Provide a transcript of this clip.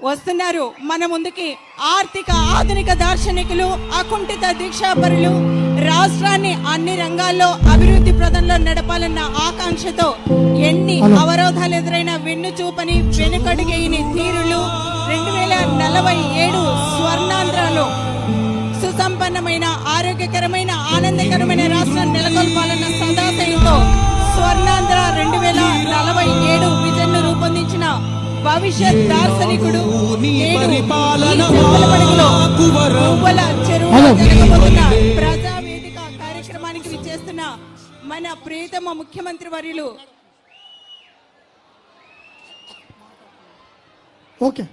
వస్తున్నారు. మన ముందుకి ఆర్థిక ఆధునిక దార్శనికులు అకుంఠిత దీక్షాపరులు రాష్ట్రాన్ని అన్ని రంగాల్లో అభివృద్ధి ప్రదంలో నడపాలన్న ఆకాంక్షతో ఎన్ని అవరోధాలు ఎదురైన వెన్ను చూపని వెనుకడుగేయని తీరులు రెండు వేల నలభై ఏడు స్వర్ణాంధ్రలో సుసంపన్నమైన ఆరోగ్యకరమైన ఆనందకరమైన రాష్ట్రం భవిష్యత్ దార్శనికుడు ప్రజావేదిక కార్యక్రమానికి విచ్చేస్తున్న మన ప్రియతమ ముఖ్యమంత్రి వర్యులు. ఓకే.